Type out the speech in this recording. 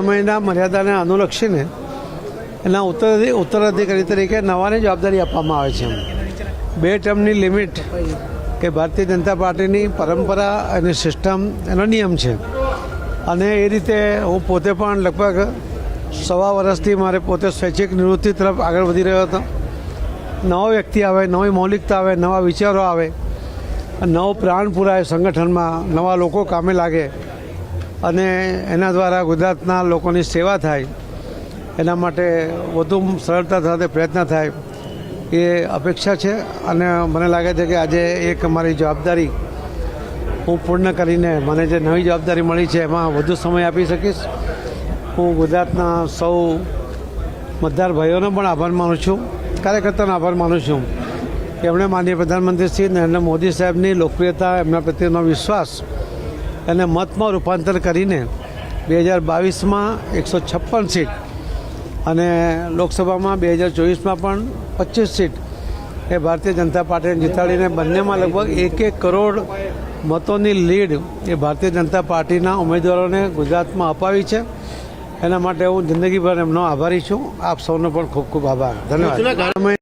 સમયના મર્યાદાને અનુલક્ષીને એના ઉત્તર ઉત્તરાધિકારી તરીકે નવાની જવાબદારી આપવામાં આવે છે બે ટર્મની લિમિટ એ ભારતીય જનતા પાર્ટીની પરંપરા અને સિસ્ટમ એનો નિયમ છે. અને એ રીતે હું પોતે પણ લગભગ સવા વર્ષથી મારે પોતે સ્વૈચ્છિક નિવૃત્તિ તરફ આગળ વધી રહ્યો હતો. નવો વ્યક્તિ આવે, નવી મૌલિકતા આવે, નવા વિચારો આવે, નવો પ્રાણ પુરાય સંગઠનમાં નવા લોકો કામે લાગે અને એના દ્વારા ગુજરાતના લોકોની સેવા થાય, એના માટે વધુ સરળતા સાથે પ્રયત્ન થાય, એ અપેક્ષા છે. અને મને લાગે છે કે આજે એક મારી જવાબદારી હું પૂર્ણ કરીને મને જે નવી જવાબદારી મળી છે એમાં વધુ સમય આપી શકીશ. હું ગુજરાતના સૌ મતદાર ભાઈઓનો પણ આભાર માનું છું, કાર્યકર્તાનો આભાર માનું છું. એમણે માનનીય પ્રધાનમંત્રી શ્રી નરેન્દ્ર મોદી સાહેબની લોકપ્રિયતા, એમના પ્રત્યેનો વિશ્વાસ એને મતમાં રૂપાંતર કરીને બે હજાર બાવીસમાં એકસો છપ્પન સીટ અને લોકસભામાં બે હજાર ચોવીસમાં પણ પચીસ સીટ એ ભારતીય જનતા પાર્ટીને જીતાડીને બંનેમાં લગભગ એક એક કરોડ મતોની લીડ એ ભારતીય જનતા પાર્ટીના ઉમેદવારોને ગુજરાતમાં અપાવી છે. એના માટે હું જિંદગીભર એમનો આભારી છું. આપ સૌનો પણ ખૂબ ખૂબ આભાર. ધન્યવાદ.